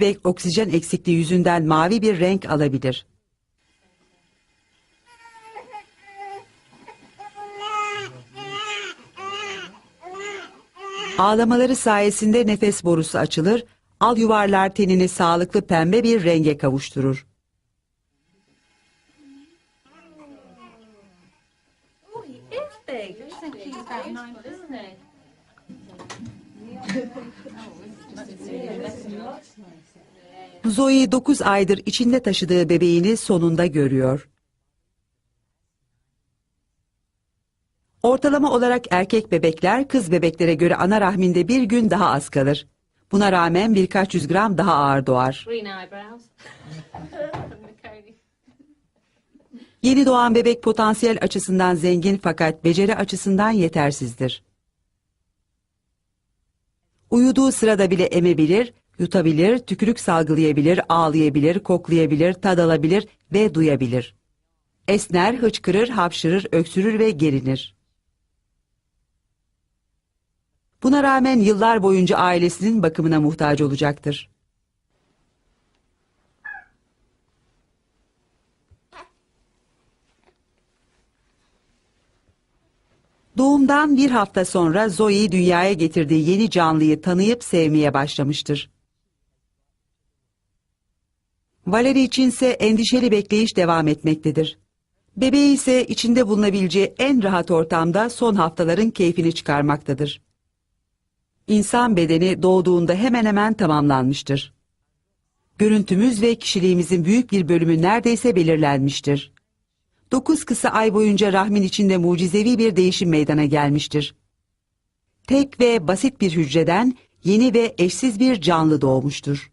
ve oksijen eksikliği yüzünden mavi bir renk alabilir. Ağlamaları sayesinde nefes borusu açılır, al yuvarlar tenini sağlıklı pembe bir renge kavuşturur. Zoe 9 aydır içinde taşıdığı bebeğini sonunda görüyor. Ortalama olarak erkek bebekler kız bebeklere göre ana rahminde bir gün daha az kalır. Buna rağmen birkaç yüz gram daha ağır doğar. Yeni doğan bebek potansiyel açısından zengin fakat beceri açısından yetersizdir. Uyuduğu sırada bile emebilir, yutabilir, tükürük salgılayabilir, ağlayabilir, koklayabilir, tad alabilir ve duyabilir. Esner, hıçkırır, hapşırır, öksürür ve gerinir. Buna rağmen yıllar boyunca ailesinin bakımına muhtaç olacaktır. Doğumdan bir hafta sonra Zoe dünyaya getirdiği yeni canlıyı tanıyıp sevmeye başlamıştır. Valeri içinse endişeli bekleyiş devam etmektedir. Bebeği ise içinde bulunabileceği en rahat ortamda son haftaların keyfini çıkarmaktadır. İnsan bedeni doğduğunda hemen hemen tamamlanmıştır. Görüntümüz ve kişiliğimizin büyük bir bölümü neredeyse belirlenmiştir. Dokuz kısa ay boyunca rahmin içinde mucizevi bir değişim meydana gelmiştir. Tek ve basit bir hücreden yeni ve eşsiz bir canlı doğmuştur.